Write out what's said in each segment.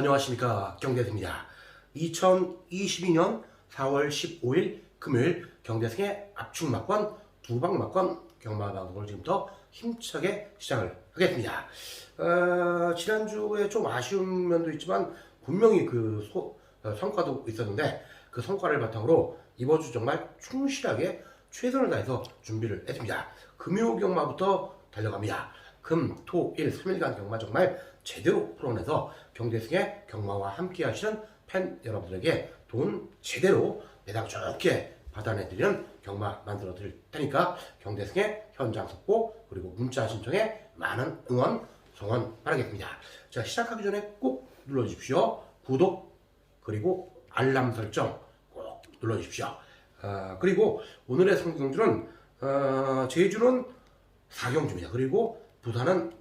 안녕하십니까 경대승입니다. 2022년 4월 15일 금요일 경대승의 압축 막권 두방 막권 경마 방송을 지금부터 힘차게 시작을 하겠습니다. 어, 지난주에 좀 아쉬운 면도 있지만 분명히 그 소- 어, 성과도 있었는데 그 성과를 바탕으로 이번 주 정말 충실하게 최선을 다해서 준비를 했습니다. 금요 경마부터 달려갑니다. 금, 토, 일, 3일간 경마 정말 제대로 풀어내서 경대승의 경마와 함께 하시는 팬 여러분들에게 돈 제대로 매당 좋게 받아내드리는 경마 만들어 드릴 테니까 경대승의 현장 속보 그리고 문자 신청에 많은 응원, 성원 바라겠습니다. 자, 시작하기 전에 꼭 눌러주십시오. 구독 그리고 알람 설정 꼭 눌러주십시오. 아, 그리고 오늘의 상경주는 어, 제주는 4경주입니다. 그리고 부산은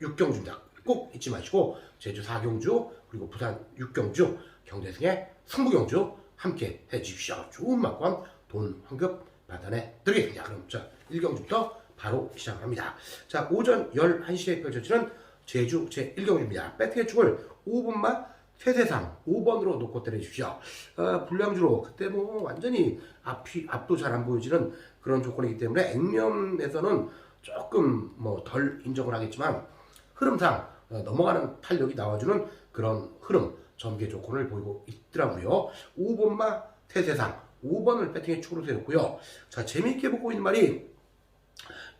6경주입니다. 꼭 잊지 마시고 제주 4경주 그리고 부산 6경주 경대승의 승부경주 함께 해주십시오. 좋은 막권 돈 환급 마련해 드리겠습니다. 그럼 자 1경주부터 바로 시작합니다. 자 오전 11시에 펼쳐지는 제주 제1경주입니다. 배트의 축을 5분만 세세상 5번으로 놓고 때려주십시오. 어, 불량주로 그때 뭐 완전히 앞이 앞도 잘 안 보여지는 그런 조건이기 때문에 액면에서는 조금 뭐 덜 인정을 하겠지만 흐름상 어, 넘어가는 탄력이 나와주는 그런 흐름 전개 조건을 보이고 있더라고요. 5번마 태세상 5번을 배팅에 축으로 세웠고요. 자 재미있게 보고 있는 말이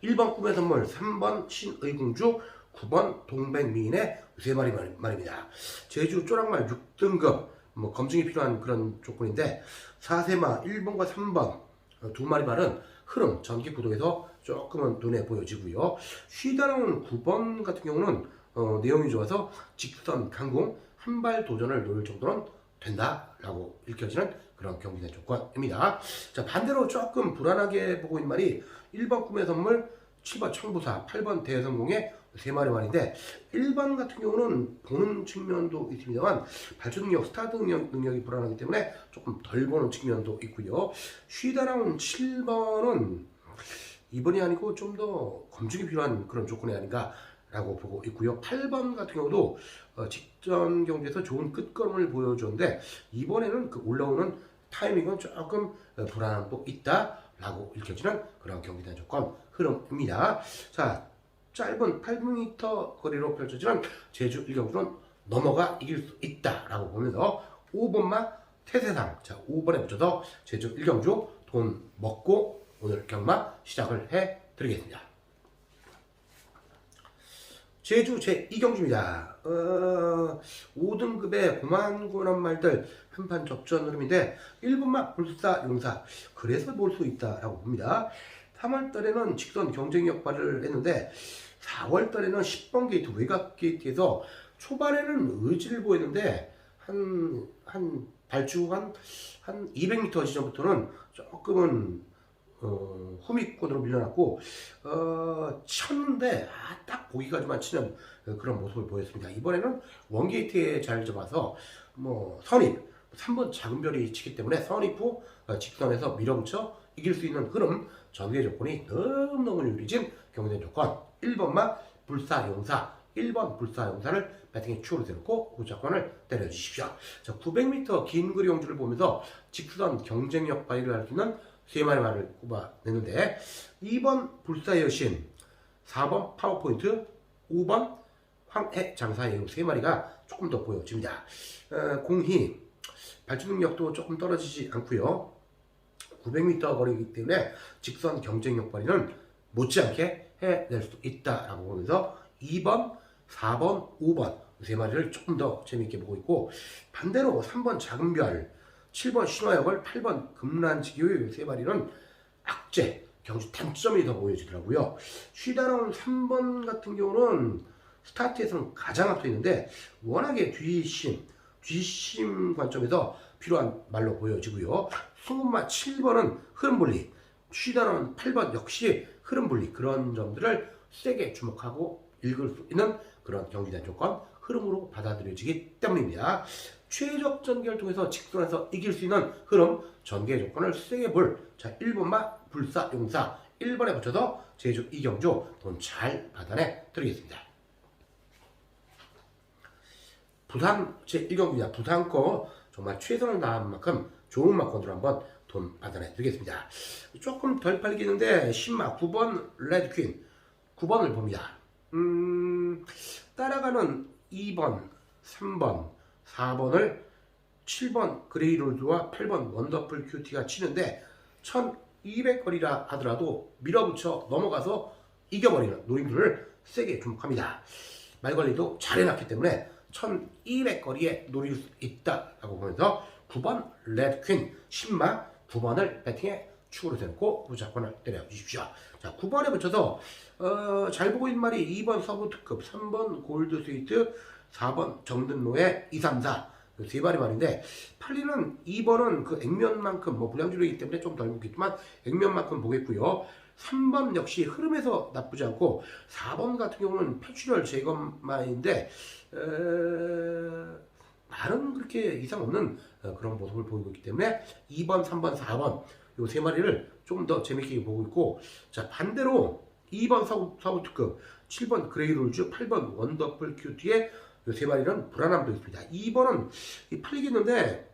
1번 꿈의 선물, 3번 신의공주, 9번 동백미인의 세 마리 말- 말입니다. 제주 쪼랑말 6등급 뭐 검증이 필요한 그런 조건인데 4세마 1번과 3번 어, 두 마리 말은 흐름 전기 구동에서 조금은 눈에 보여지고요. 쉬다 나온 9번 같은 경우는 어, 내용이 좋아서 직선 강공 한 발 도전을 노릴 정도는 된다라고 읽혀지는 그런 경기된 조건입니다. 자 반대로 조금 불안하게 보고 있는 말이 1번 꿈의 선물, 7번 청부사, 8번 대성공의 세 마리 말인데 1번 같은 경우는 보는 측면도 있습니다만 발전 능력, 스타트 능력, 능력이 불안하기 때문에 조금 덜 보는 측면도 있고요. 쉬다 나온 7번은 이번이 아니고 좀 더 검증이 필요한 그런 조건이 아닌가 라고 보고 있고요. 8번 같은 경우도 어, 직전 경기에서 좋은 끝걸음을 보여줬는데 이번에는 그 올라오는 타이밍은 조금 어, 불안함도 있다라고 읽혀지는 그런 경기단 조건 흐름입니다. 자, 짧은 8m 거리로 펼쳐지는 제주 1경주는 넘어가 이길 수 있다라고 보면서 5번만 태세상 자 5번에 붙여서 제주 1경주 돈 먹고 오늘 경마 시작을 해 드리겠습니다. 제주 제2경주입니다. 어, 5등급의 고만고만 말들 한판 접전 흐름인데 1분만 불사 용사 그래서 볼 수 있다라고 봅니다. 3월 달에는 직선 경쟁력 발휘를 했는데 4월 달에는 10번 게이트 외곽 게이트에서 초반에는 의지를 보였는데 한, 한 발주 한, 한 200m 지점부터는 조금은 어, 후미권으로 밀려났고 어, 쳤는데 아, 딱 보기까지만 치는 그런 모습을 보였습니다. 이번에는 원게이트에 잘 잡아서 뭐 선입 3번 작은 별이 치기 때문에 선입 후 어, 직선에서 밀어붙여 이길 수 있는 흐름 전개 조건이 너무너무 유리진 경쟁 조건 1번만 불사용사 1번 불사용사를 배팅에 추후로 세놓고 우차권을 때려주십시오. 자, 900m 긴 거리 용주를 보면서 직선 경쟁력 발휘를 할 수 있는 세 마리 말을 꼽아냈는데 2번 불사의 여신 4번 파워포인트 5번 황해 장사의 세 마리가 조금 더 보여집니다. 어, 공희 발주 능력도 조금 떨어지지 않고요. 900m 거리이기 때문에 직선 경쟁력 발휘는 못지않게 해낼 수 있다라고 보면서 2번, 4번, 5번 세 마리를 조금 더 재미있게 보고 있고 반대로 3번 작은 별, 7번 신화역을 8번 금란지교의 세 마리는 악재, 경주 단점이 더 보여지더라고요. 쉬다 나온 3번 같은 경우는 스타트에서는 가장 앞서 있는데 워낙에 뒷심, 뒷심 관점에서 필요한 말로 보여지고요. 승훈마 7번은 흐름 분리, 쉬다 나온 8번 역시 흐름 분리 그런 점들을 세게 주목하고 읽을 수 있는 그런 경기단 조건 흐름으로 받아들여지기 때문입니다. 최적 전개를 통해서 직선에서 이길 수 있는 흐름 전개 조건을 세게 볼 자, 1번만 불사 용사 1번에 붙여서 제주 이경주 돈잘 받아내 드리겠습니다. 부산 제1경기입니다. 부산 거 정말 최선을 다한 만큼 좋은 막건으로 한번 돈 받아내 드리겠습니다. 조금 덜 팔리겠는데 10마 9번 레드퀸 9번을 봅니다. 음, 따라가는 2번, 3번, 4번을 7번 그레이롤드와 8번 원더풀 큐티가 치는데 1200거리라 하더라도 밀어붙여 넘어가서 이겨버리는 노림수를 세게 주목합니다. 말관리도 잘 해놨기 때문에 1200거리에 노릴 수 있다라고 보면서 9번 레드퀸 10마 9번을 배팅에 축으로 대놓고 무작권을 때려주십시오. 자 9번에 붙여서 어, 잘 보고 있는 말이 2번 서부 특급 3번 골드 스위트 4번 정든로의 2, 3, 4. 세 마리 말인데 팔리는 2번은 그 액면만큼 뭐 불량주로이기 때문에 좀 덜 먹겠지만 액면만큼 보겠고요. 3번 역시 흐름에서 나쁘지 않고 4번 같은 경우는 폐출혈 제거만인데 에... 나는 그렇게 이상 없는 어, 그런 모습을 보이고 있기 때문에 2번, 3번, 4번 요 세 마리를 좀 더 재밌게 보고 있고 자 반대로 2번 사우, 사우 특급 7번 그레이롤즈 8번 원더풀 큐티의 요세 마리는 불안함도 있습니다 2번은 팔리겠는데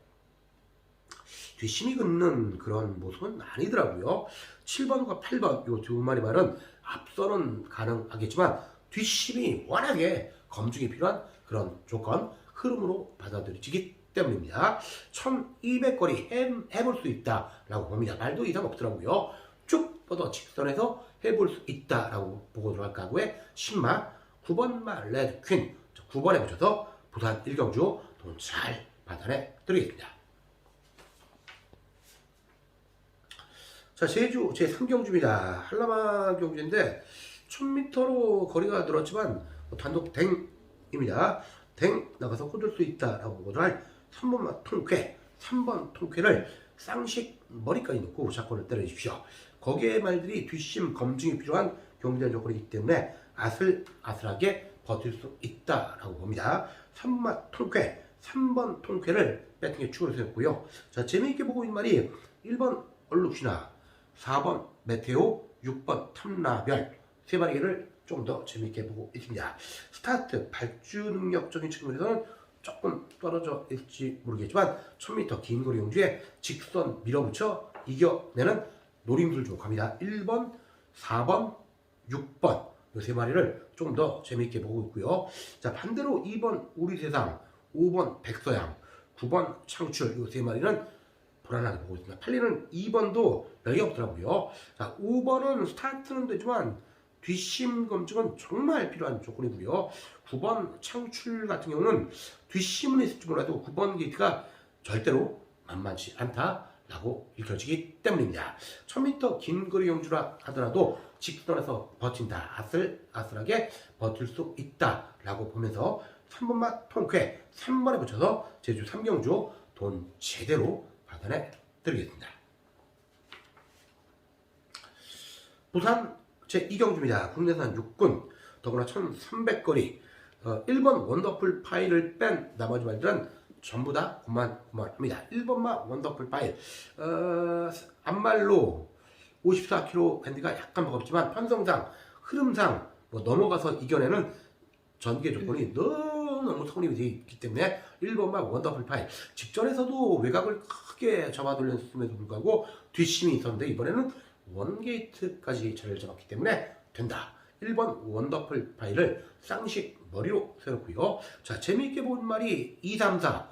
뒷심이 긋는 그런 모습은 아니더라고요 7번과 8번 요 두 마리 말은 앞서는 가능하겠지만 뒷심이 워낙에 검증이 필요한 그런 조건 흐름으로 받아들여지기 때문입니다. 1200거리 해, 해볼 수 있다라고 봅니다. 말도 이상 없더라고요. 쭉 뻗어 직선에서 해볼 수 있다라고 보고 들어갈 가구에 10마 9번마 레드 퀸 9번에 붙여서 부산 1경주 돈잘 받아내 드리겠습니다. 자 제주 제3경주입니다. 한라마 경주인데 1000m로 거리가 늘었지만 뭐 단독 댕입니다. 댕 나가서 꽂을 수 있다라고 보고들 할 3번만 통쾌 3번 통쾌를 쌍식 머리까지 넣고 사건을 때려주십시오. 거기에 말들이 뒷심 검증이 필요한 경제적 조건이기 때문에 아슬아슬하게 버틸 수 있다라고 봅니다. 3번만 통쾌 3번 통쾌를 배팅에 추가로 세웠고요. 자 재미있게 보고 있는 말이 1번 얼룩시나 4번 메테오 6번 탐라별 세 마리를 좀 더 재미있게 보고 있습니다. 스타트 발주 능력적인 측면에서는 조금 떨어져 있을지 모르겠지만 1000m 긴 거리 용주에 직선 밀어붙여 이겨내는 노림수를 주목합니다. 1번, 4번, 6번 이 세 마리를 좀 더 재미있게 보고 있고요. 자 반대로 2번 우리 세상, 5번 백서양, 9번 창출 이 세 마리는 불안하게 보고 있습니다. 팔리는 2번도 여기 없더라고요. 자 5번은 스타트는 되지만 뒷심 검증은 정말 필요한 조건이고요. 9번 창출 같은 경우는 뒷심은 있을지 몰라도 9번 게이트가 절대로 만만치 않다 라고 읽혀지기 때문입니다. 1000m 긴 거리 용주라 하더라도 직선에서 버틴다. 아슬아슬하게 버틸 수 있다 라고 보면서 3번만 통쾌 3번에 붙여서 제주 3경주 돈 제대로 받아내 드리겠습니다. 부산 제2경주입니다. 국내산 육군 더구나 1300거리 어, 1번 원더풀 파일을 뺀 나머지 말들은 전부 다 그만 그만합니다. 1번만 원더풀 파일 어, 앞말로 54km 밴드가 약간 버겁지만 편성상 흐름상 뭐 넘어가서 이겨내는 전개 조건이 너무 성립이 되어 있기 때문에 1번만 원더풀 파일 직전에서도 외곽을 크게 잡아돌렸음에도 불구하고 뒷심이 있었는데 이번에는 원게이트까지 자리를 잡았기 때문에 된다. 1번 원더풀 파일을 쌍식 머리로 세웠고요. 자, 재미있게 본 말이 2, 3, 4.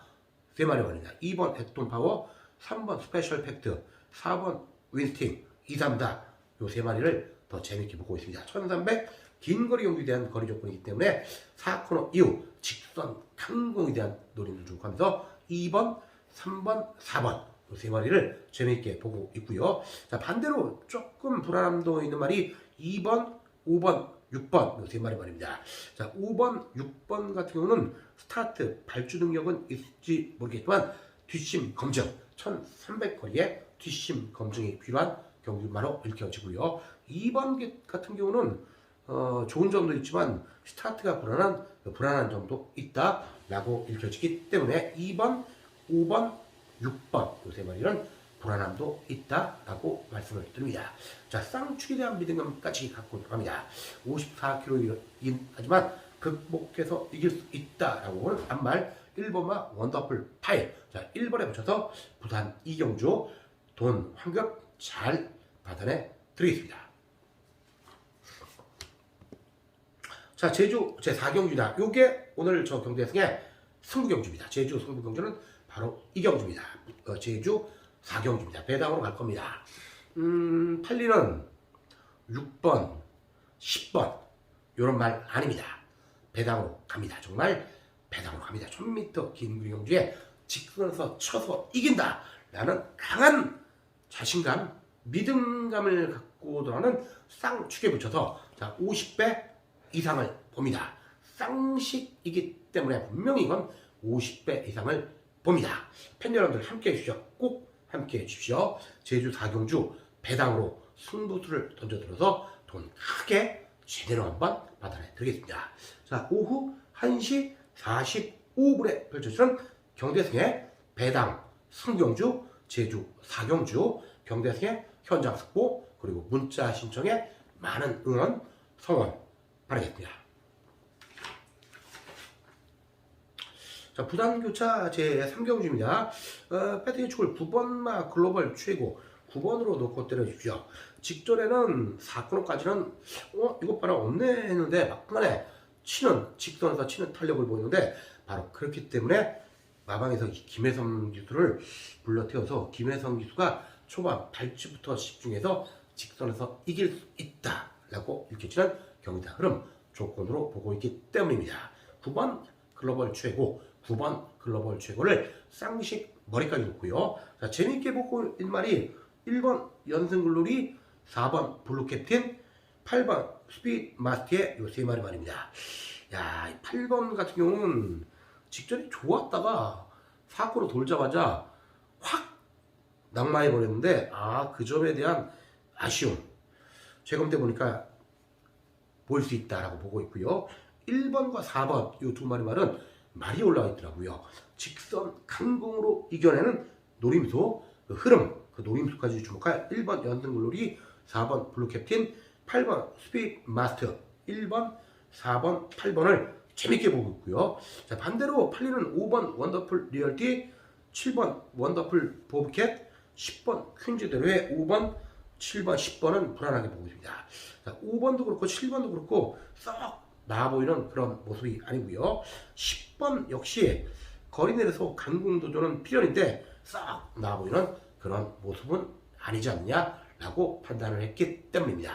세 마리 말입니다. 2번 액톤 파워, 3번 스페셜 팩트, 4번 윈스팅, 2, 3, 4. 요 세 마리를 더 재미있게 보고 있습니다. 1300 긴 거리 용기에 대한 거리 조건이기 때문에 4코너 이후 직선 강공에 대한 노림을 주고 하면서 2번, 3번, 4번 요세 마리를 재미있게 보고 있고요. 자 반대로 조금 불안함도 있는 말이 2번, 5번, 6번 요세 마리 말입니다. 자 5번, 6번 같은 경우는 스타트 발주 능력은 있을지 모르겠지만 뒷심 검증 1300거리에 뒷심 검증이 필요한 경주마로 읽혀지고요. 2번 같은 경우는 어, 좋은 점도 있지만 스타트가 불안한 불안한 점도 있다라고 읽혀지기 때문에 2번, 5번, 6번 요세 마리는 불안함도 있다라고 말씀을 드립니다. 자 쌍축에 대한 믿음감까지 갖고 합니다. 54kg이긴 하지만 극복해서 이길 수 있다라고 하는 반말 1번마 원더풀 파일 자 1번에 붙여서 부산 이경주 돈 환급 잘 받아내 드리겠습니다. 자 제주 제 4경주다. 요게 오늘 저 경대승의 승부경주입니다. 제주 승부경주는 바로 이 경주입니다. 어, 제주 4경주입니다. 배당으로 갈 겁니다. 음, 팔리는 6번, 10번 이런 말 아닙니다. 배당으로 갑니다. 정말 배당으로 갑니다. 1000m 긴 구경주에 직선에서 쳐서 이긴다. 라는 강한 자신감, 믿음감을 갖고 들어가는 쌍축에 붙여서 자 50배 이상을 봅니다. 쌍식이기 때문에 분명히 이건 50배 이상을 봅니다. 팬 여러분들 함께 해주십시오. 꼭 함께 해주십시오. 제주 4경주 배당으로 승부수를 던져들어서 돈 크게 제대로 한번 받아내 드리겠습니다. 자, 오후 1시 45분에 펼쳐지는 경대승의 배당 승경주 제주 4경주 경대승의 현장 속보 그리고 문자 신청에 많은 응원 성원 바라겠습니다. 자, 부산교차 제3경주입니다. 어, 배터리 축을 9번마 글로벌 최고 9번으로 놓고 때려주십시오. 직전에는 4코너까지는 어 이것 봐라 없네 했는데 막판에 치는 직선에서 치는 탄력을 보이는데 바로 그렇기 때문에 마방에서 이 김혜성 기수를 불러태워서 김혜성 기수가 초반 발치부터 집중해서 직선에서 이길 수 있다라고 읽혀지는 경기다 흐름 조건으로 보고 있기 때문입니다. 9번 글로벌 최고, 9번 글로벌 최고를 쌍식 머리까지 놓고요. 자, 재밌게 보고 있는 말이 1번 연승글로리, 4번 블루캡틴, 8번 스피드 마스티의 요 세 마리 말입니다. 야, 이 8번 같은 경우는 직전에 좋았다가 사고로 돌자마자 확 낙마해 버렸는데 아, 그 점에 대한 아쉬움. 최근 때 보니까 볼 수 있다라고 보고 있고요. 1번과 4번 이 두 마리 말은 말이 올라와 있더라고요. 직선 강공으로 이겨내는 노림수 그 흐름 그 노림수까지 주목할 1번 연등글로리 4번 블루캡틴 8번 스피드 마스터 1번 4번 8번을 재밌게 보고 있고요. 자 반대로 팔리는 5번 원더풀 리얼티 7번 원더풀 보브캣 10번 퀸즈대로의 5번 7번 10번은 불안하게 보고 있습니다. 자 5번도 그렇고 7번도 그렇고 썩 나아 보이는 그런 모습이 아니고요. 10번 역시 거리 내려서 강공 도전은 필연인데 싹 나아 보이는 그런 모습은 아니지 않냐라고 판단을 했기 때문입니다.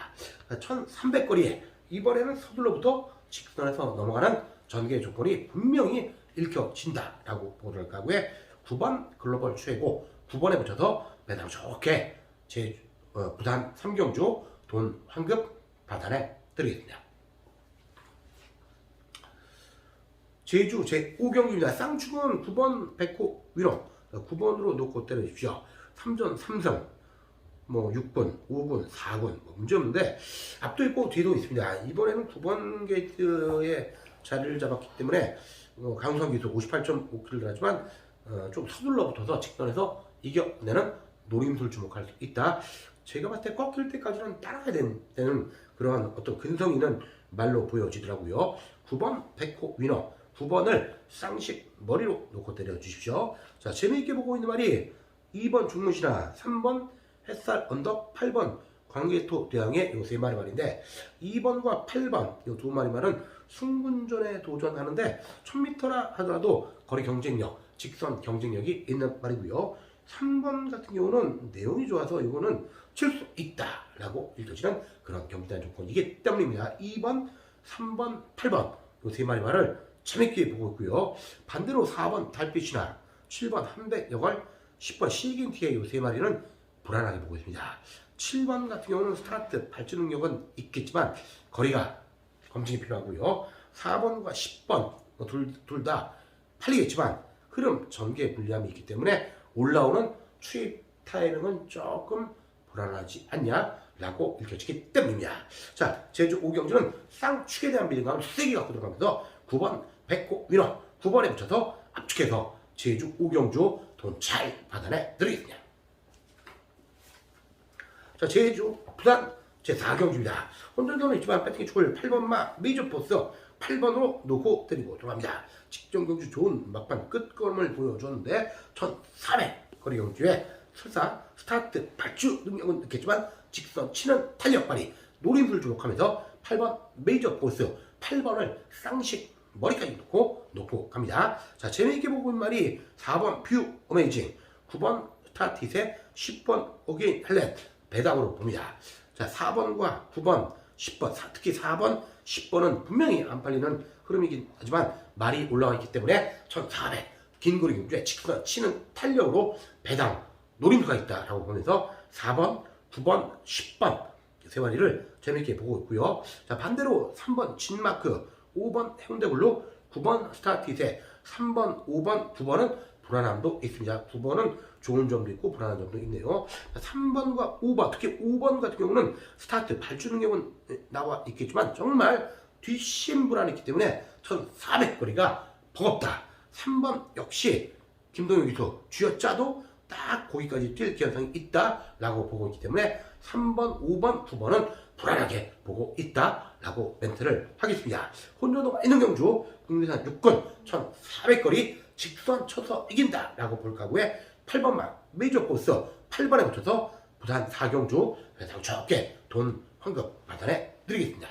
1300거리에 이번에는 서둘러부터 직선에서 넘어가는 전개 조건이 분명히 읽혀진다라고 보도할 가구에 9번 글로벌 최고 9번에 붙여서 매당 좋게 제 어, 부산 3경주 돈 환급 받아내 드리겠습니다. 제주 제5경기입니다. 쌍축은 9번 백호 위로 9번으로 놓고 때려주십시오. 3전 3승 뭐 6분, 5분, 4분 뭐 문제 없는데 앞도 있고 뒤도 있습니다. 이번에는 9번 게이트에 자리를 잡았기 때문에 어, 강성 기수 58.5km를 하지만 어, 좀 서둘러 붙어서 직선에서 이겨내는 노림수를 주목할 수 있다. 제가 봤을 때 꺾일 때까지는 따라야 되는, 그러한 어떤 근성 있는 말로 보여지더라고요. 9번 백호 위너 9번을 쌍식 머리로 놓고 때려 주십시오. 자, 재미있게 보고 있는 말이 2번 중문신화, 3번 햇살 언덕, 8번 광개토 대왕의 요세 마리 말인데 2번과 8번 요두 마리 말은 승분전에 도전하는데 1000m라 하더라도 거리 경쟁력, 직선 경쟁력이 있는 말이고요. 3번 같은 경우는 내용이 좋아서 이거는 칠 수 있다라고 읽혀지는 그런 경기단 조건이기 때문입니다. 2번, 3번, 8번 요세 마리 말을 재밌게 보고 있고요. 반대로 4번 달빛이나 7번 한백여걸 10번 시긴 티의 요세 마리는 불안하게 보고 있습니다. 7번 같은 경우는 스타트 발전 능력은 있겠지만 거리가 검증이 필요하고요. 4번과 10번 뭐둘다 팔리겠지만 흐름 전개 불리함이 있기 때문에 올라오는 추입 타이밍은 조금 불안하지 않냐라고 읽혀지기 때문입니다. 자, 제주 오경주는 쌍축에 대한 믿음감을 세게 갖고 들어가면서 9번 백호 위너 9번에 붙여서 압축해서 제주 오경주 돈 잘 받아내 드리겠습니다. 자, 제주 부산 제4경주입니다. 혼돈도는 있지만 배팅이 축을 8번마 메이저 포스 8번으로 놓고 때리고 들어갑니다. 직전 경주 좋은 막판 끝걸음을 보여줬는데 1400 거리 경주에 설사 스타트 발주 능력은 느꼈지만 직선 치는 탄력 발휘 노림수를 주목하면서 8번 메이저 보스 8번을 쌍식 머리까지 놓고 놓고 갑니다. 자 재미있게 보고 있는 말이 4번 뷰 어메이징 9번 스타티세 10번 어게인 헬렌 배당으로 봅니다. 자 4번과 9번 10번 특히 4번 10번은 분명히 안 팔리는 흐름이긴 하지만 말이 올라와 있기 때문에 1400 긴 거리 경주에 직선 치는 탄력으로 배당 노림수가 있다라고 보면서 4번, 9번, 10번 세 마리를 재밌게 보고 있고요. 자 반대로 3번 진마크, 5번 해운대블루, 9번 스타티세, 3번, 5번, 9번은 불안함도 있습니다. 9번은 좋은 점도 있고 불안한 점도 있네요. 3번과 5번, 특히 5번 같은 경우는 스타트 발주 능력은 나와 있겠지만 정말 뒷심 불안이 있기 때문에 1400 거리가 버겁다. 3번 역시 김동현 기수 쥐어짜도 딱 거기까지 뛸 가능성이 있다라고 보고 있기 때문에 3번, 5번, 9번은 불안하게 보고 있다라고 멘트를 하겠습니다. 혼조도가 있는 경주 국내산 6군 1400거리 직선 쳐서 이긴다라고 볼 각오에 8번만 메이저 코스 8번에 붙어서 부산 4경주 배당 적게 돈 환급 받아내 드리겠습니다.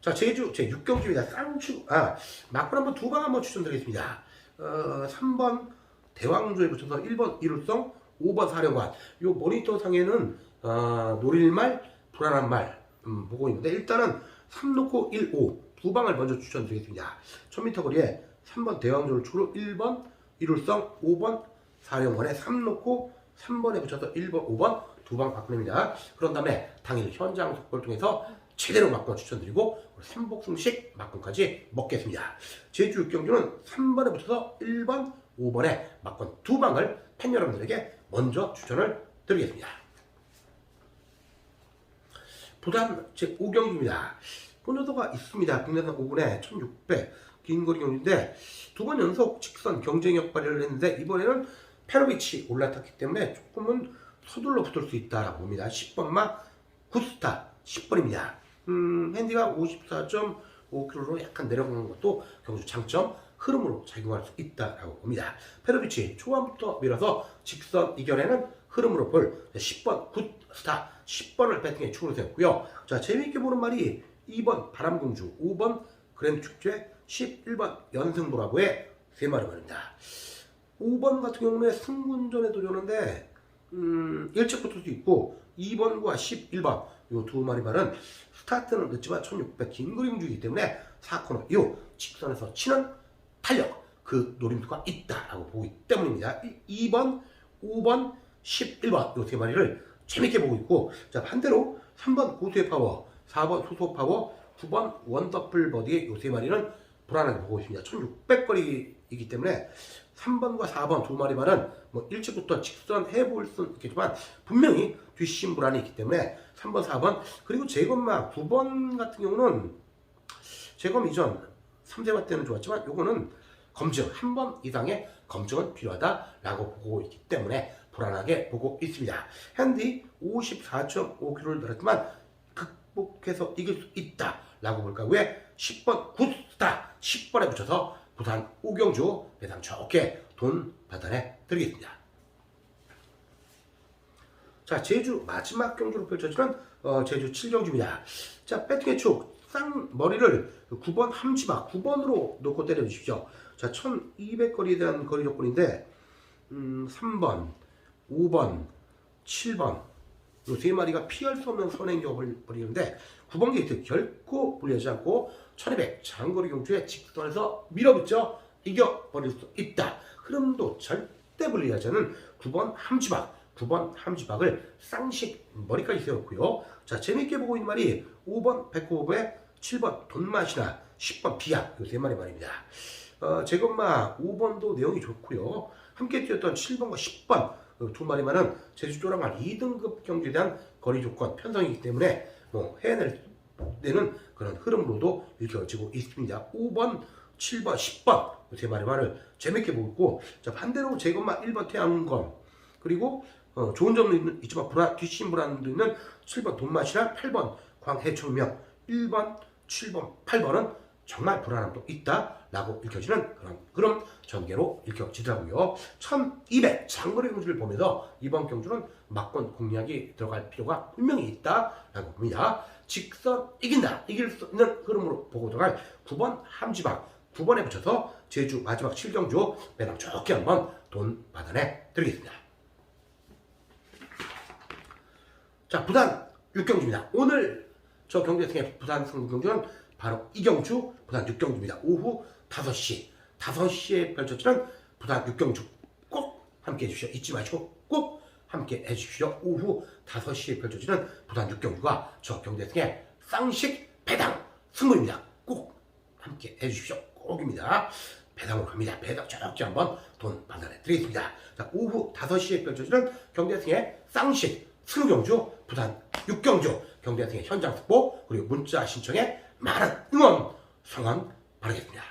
자, 제주 제 6경주입니다. 쌍추 아 막판 한번 두 방 한번 추천드리겠습니다. 어, 3번 대왕조에 붙여서 1번 이룰성, 5번 사령관. 요 모니터 상에는 어, 노릴말, 불안한 말 음, 보고 있는데 일단은 3 놓고 1, 5 두 방을 먼저 추천드리겠습니다. 1000m 거리에 3번 대왕조를 추로 1번 이룰성, 5번 사령관에 3 놓고 3번에 붙여서 1번, 5번 두 방 바꾸냅니다. 그런 다음에 당일 현장 속보를 통해서 제대로 막건 추천드리고 삼복승식 막건까지 먹겠습니다. 제주 6경주는 3번에 붙어서 1번, 5번에 막건 두 방을 팬 여러분들에게 먼저 추천을 드리겠습니다. 부산 제 5경주입니다. 본여도가 있습니다. 국내산 5분에 1600 긴 거리 경주인데 두 번 연속 직선 경쟁력 발휘를 했는데 이번에는 페로비치 올라탔기 때문에 조금은 서둘러 붙을 수 있다라고 봅니다. 10번마 구스타 10번입니다. 음, 핸디가 54.5km로 약간 내려가는 것도 경주 장점 흐름으로 작용할 수 있다라고 봅니다. 페로비치 초반부터 밀어서 직선 이겨내는 흐름으로 볼 10번 굿스타 10번을 배팅에 축으로 세웠고요. 자 재미있게 보는 말이 2번 바람공주 5번 그랜축제 11번 연승보라고의 세 마리 말입니다. 5번 같은 경우는 승군전에 도전하는데 음, 일찍 붙을 수 있고 2번과 11번 이 두 마리 말은 스타트는 늦지만 1600 긴 그림주이기 때문에 4코너 이후 직선에서 치는 탄력 그 노림수가 있다라고 보기 때문입니다. 2번, 5번, 11번 이 세 마리를 재밌게 보고 있고 자 반대로 3번 고수의 파워, 4번 수소 파워, 9번 원더풀 버디의 이세 마리는 불안하게 보고 있습니다. 1600거리이기 때문에 3번과 4번 두 마리만은 뭐 일찍부터 직선 해 볼 수는 있겠지만 분명히 뒷심 불안이 있기 때문에 3번, 4번 그리고 제검마 9번 같은 경우는 제검 이전 3세화 때는 좋았지만 요거는 검증 한 번 이상의 검증은 필요하다라고 보고 있기 때문에 불안하게 보고 있습니다. 핸디 54.5km를 늘었지만 극복해서 이길 수 있다라고 볼까 왜 10번 굿스타 10번에 붙여서 부산 오경주 배당 적게 돈 받아내 드리겠습니다. 자 제주 마지막 경주로 펼쳐지는 어, 제주 7경주입니다. 자 배팅의 축 쌍 머리를 9번 함지막 9번으로 놓고 때려 주십시오. 자 1200거리에 대한 거리 조건인데 음, 3번 5번 7번 이세 마리가 피할 수 없는 선행격을 벌이는데 9번 게이트 결코 불리하지 않고 1200 장거리 경주에 직선에서 밀어붙여 이겨버릴 수 있다. 흐름도 절대 불리하지 않은 9번 함지박 9번 함지박을 쌍식 머리까지 세웠고요. 자 재밌게 보고 있는 말이 5번 백호업에 7번 돈맛이나 10번 비약 이세 마리 말입니다. 어, 제것마 5번도 내용이 좋고요. 함께 뛰었던 7번과 10번 그 두 마리만은 제주 조랑말 2등급 경기에 대한 거리 조건 편성이기 때문에 뭐 해낼 되는 그런 흐름으로도 읽혀지고 있습니다. 5번, 7번, 10번 세 마리만을 재밌게 보고 있고 자 반대로 제것마 1번 태양검 그리고 어, 좋은 점도 있는, 있지만 불안, 뒷심 불안도 있는 7번 돈맛이나 8번 황해초명 1번, 7번, 8번은 정말 불안함도 있다라고 읽혀지는 그런 그런 전개로 읽혀지더라고요. 1200 장거리 경주를 보면서 이번 경주는 막권 공략이 들어갈 필요가 분명히 있다라고 봅니다. 직선 이긴다 이길 수 있는 흐름으로 보고 들어갈 9번 함지방 9번에 붙여서 제주 마지막 7경주 매당 좋게 한번 돈 받아내 드리겠습니다. 자 부산 6경주입니다. 오늘 저 경주에서 부산 승부 경주는 바로 이경주 부산 6경주입니다. 오후 5시 5시에 펼쳐지는 부산 6경주 꼭 함께 해주십시오. 잊지 마시고 꼭 함께 해주십시오. 오후 5시에 펼쳐지는 부산 6경주가 저 경주에서의 쌍식 배당 승부입니다. 꼭 함께 해주십시오. 꼭입니다. 배당으로 갑니다. 배당 저렇게 한번 돈 받아내 드리겠습니다. 자, 오후 5시에 펼쳐지는 경대승의 쌍식 승경주 부산 6경주 경대승의 현장 특보 그리고 문자 신청에 많은 응원 성원 바라겠습니다.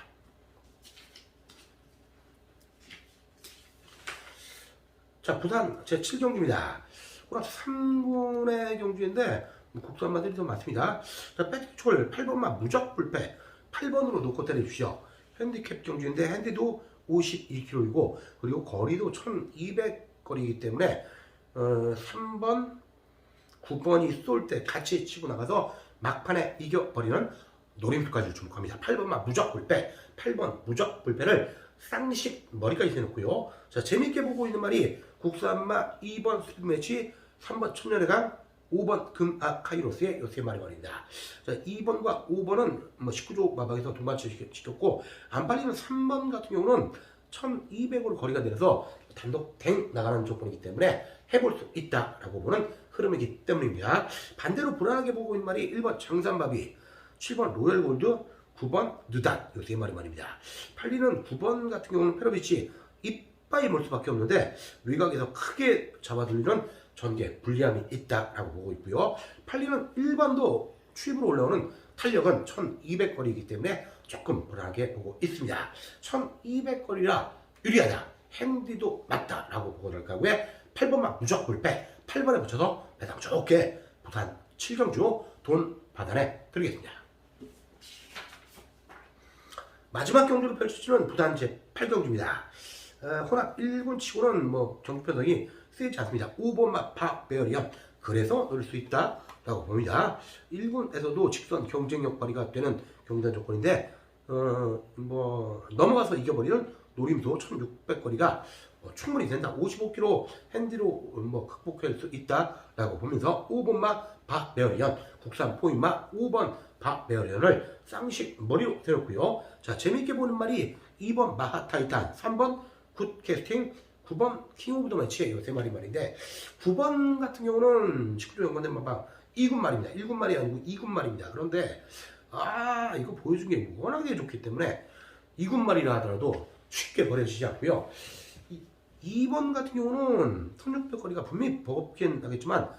자, 부산 제 7경주입니다. 오늘 3분의 경주인데 뭐 국산 마들이 더 많습니다. 자, 백초를 8번만 무적 불패 8번으로 놓고 때려주십시오. 핸디캡 경주인데 핸디도 52kg이고 그리고 거리도 1200 거리이기 때문에 어, 3번, 9번이 쏠 때 같이 치고 나가서 막판에 이겨버리는 노림수까지 주목합니다. 8번만 무적 불패, 8번 무적 불패를 쌍식 머리까지 대놓고요. 자, 재밌게 보고 있는 말이 국산마 2번 스피드 매치, 3번 천년의 강, 5번 금아 카이로스의 요세 마리 말입니다. 자, 2번과 5번은 뭐 19조 마방에서 동반치 시켰고 안 팔리는 3번 같은 경우는 1200으로 거리가 내려서 단독 댕 나가는 조건이기 때문에 해볼 수 있다라고 보는 흐름이기 때문입니다. 반대로 불안하게 보고 있는 말이 1번 장산바비, 7번 로열골드, 9번 느단 요 세 마리 말입니다. 팔리는 9번 같은 경우는 페로비치 이빠이 몰 수밖에 없는데 외곽에서 크게 잡아들리는 전개 불리함이 있다라고 보고 있고요. 팔리는 1번도 추입으로 올라오는 탄력은 1200거리이기 때문에 조금 불안하게 보고 있습니다. 1200거리라 유리하다. 핸디도 맞다라고 보고 될 거고요. 8번만 무적 불패 8번에 붙여서 배당 좋게 부산 7경주 돈 받아내 드리겠습니다. 마지막 경주를 펼쳐지는 부산 제 8경주입니다. 어, 혼합 1군 치고는 뭐 정편성이 세지 않습니다. 5번만 파베어리엄 그래서 넣을 수 있다 라고 봅니다. 1군에서도 직선 경쟁력 발휘가 되는 경기단 조건인데 어, 뭐 넘어가서 이겨버리는 노림도 1600거리가 뭐 충분히 된다. 55km 핸디로 뭐 극복할 수 있다라고 보면서 5번마 박메어리언 국산 포인마 5번 박메어리언을 쌍식 머리로 세웠고요. 자 재밌게 보는 말이 2번 마하타이탄 3번 굿캐스팅 9번 킹 오브 더 매치의 요세 마리 말인데 9번 같은 경우는 19조 연관된 마방 2군 말입니다. 1군 말이 아니고 2군 말입니다. 그런데 아 이거 보여준 게 워낙에 좋기 때문에 2군 말이라 하더라도 쉽게 버려지지 않고요. 이, 2번 같은 경우는 1600거리가 분명히 버겁긴 하겠지만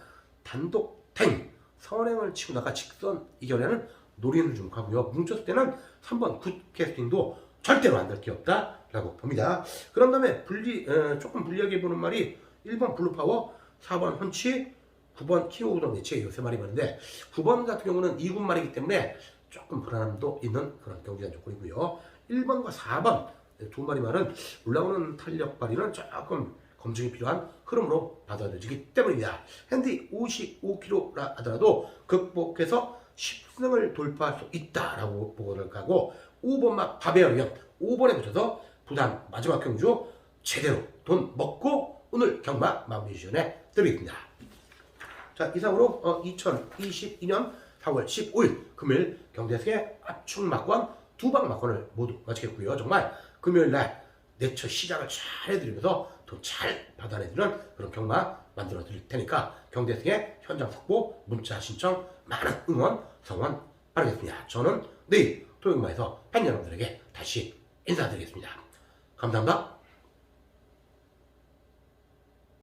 단독 탱 선행을 치고 나가 직선 이겨내는 노리는 좀 가고요. 뭉쳤을 때는 3번 굿 캐스팅도 절대로 안 될 게 없다라고 봅니다. 그런 다음에 분리 에, 조금 불리하게 보는 말이 1번 블루파워, 4번 헌치, 9번 킹오브 매치의 요새 말이 많은데 9번 같은 경우는 2군 말이기 때문에 조금 불안함도 있는 그런 경기장 조건이고요. 1번과 4번 두 마리 말은 올라오는 탄력 발휘는 조금 검증이 필요한 흐름으로 받아들여지기 때문입니다. 핸디 55kg라 하더라도 극복해서 10승을 돌파할 수 있다라고 보고를 가고 5번만 바베어리언 5번에 붙여서 부산 마지막 경주 제대로 돈 먹고 오늘 경마 마무리 지원에 드리겠습니다. 자 이상으로 어, 2022년 4월 15일 금요일 경대승의 압축 막권 두방 막권을 모두 마치겠고요. 정말 금요일 날 내처 시작을 잘 해드리면서 돈 잘 받아내드리는 그런 경마 만들어 드릴 테니까 경대승의 현장 확보 문자 신청 많은 응원 성원 바라겠습니다. 저는 내일 토요일마에서 팬 여러분들에게 다시 인사드리겠습니다. 감사합니다.